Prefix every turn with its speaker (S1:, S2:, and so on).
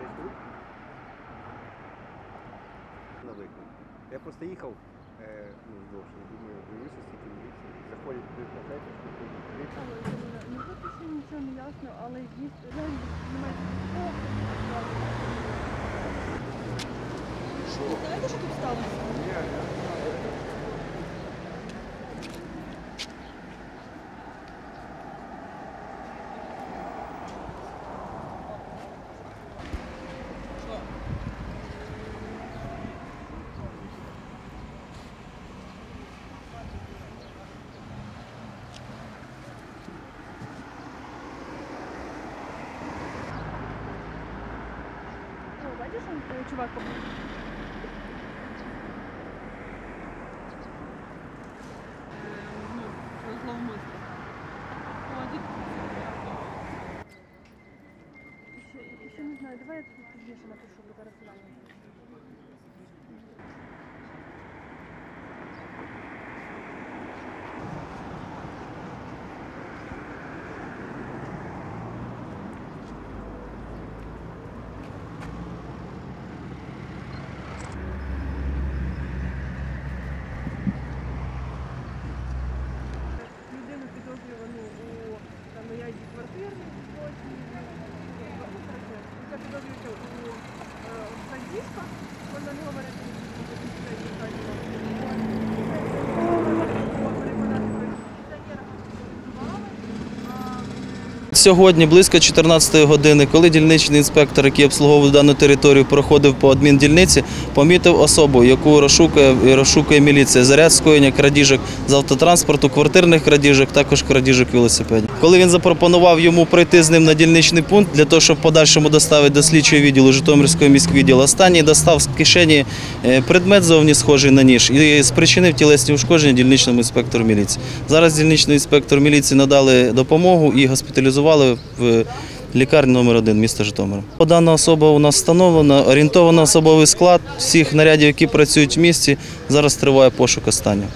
S1: Десь тут? На виклик. Я просто їхав е, ну, довше, думаю, дивлюся, скільки міліції. Заходять туди на третю.
S2: Ну, ну тут ще нічого не ясно, але їсть реально немає. Що? Знаєте, що тут сталося? О, бачиш, он, е, чувак. Ще, ще не знаю, давай я тобі пізніше напишу, бо зараз Яка підозрюється у крадіжках, вона не говорить, що це переконати
S3: Сьогодні близько 14 години, коли дільничний інспектор, який обслуговував дану територію, проходив по адміндільниці, помітив особу, яку розшукує, розшукує міліція. Заряд скоєння крадіжок з автотранспорту, квартирних крадіжок, також крадіжок велосипедів. Коли він запропонував йому пройти з ним на дільничний пункт для того, щоб подальшому доставити до слідчого відділу Житомирського міськвідділу, останній достав з кишені е, предмет зовні схожий на ніж і спричинив тілесні ушкодження дільничному інспектору міліції. Зараз дільничний інспектор міліції надали допомогу і госпіталізували в лікарні номер 1 міста Житомира. Дана особа у нас встановлена, орієнтовано особовий склад всіх нарядів, які працюють в місті. Зараз триває пошук останнього.